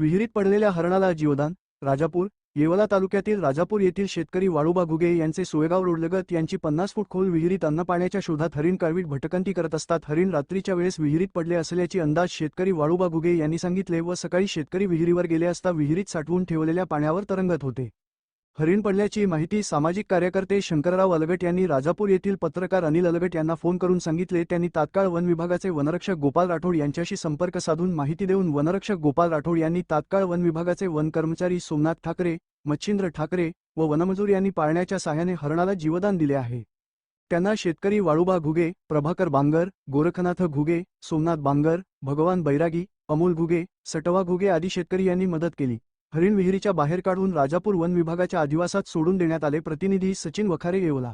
विहिरीत पडलेल्या हरणाला जीवदान राजापूर येवला तालुक्यातील राजापूर येथील शेतकरी वाळूबा घुगे यांचे सोयगाव रोडलगत यांची पन्नास फूट खोल विहिरीत अन्नपाण्याच्या शोधात हरिण काळवीट भटकंती करत असतात. हरिण रात्रीच्या वेळेस विहिरीत पडले असल्याची अंदाज शेतकरी वाळूबा घुगे यांनी सांगितले व सकाळी शेतकरी विहिरीवर गेले असता विहिरीत साठवून ठेवलेल्या पाण्यावर तरंगत होते. हरिण पडल्याची माहिती सामाजिक कार्यकर्ते शंकरराव अलगट यांनी राजापूर येथील पत्रकार अनिल अलगट यांना फोन करून सांगितले. त्यांनी तात्काळ वन विभागाचे वनरक्षक गोपाल राठोड यांच्याशी संपर्क साधून माहिती देऊन वनरक्षक गोपाल राठोड यांनी तात्काळ वन विभागाचे वन कर्मचारी सोमनाथ ठाकरे मच्छिंद्र ठाकरे व वनमजूर यांनी पाळण्याच्या साह्याने हरणाला जीवदान दिले आहे. त्यांना शेतकरी वाळूबा घुगे प्रभाकर बांगर गोरखनाथ घुगे सोमनाथ बांगर भगवान बैरागी अमोल घुगे सटवा घुगे आदी शेतकरी यांनी मदत केली. हरिण विहिरीच्या बाहेर काढून राजापूर वन विभागाच्या अधिवासात सोडून देण्यात आले प्रतिनिधी सचिन वखारे येवला.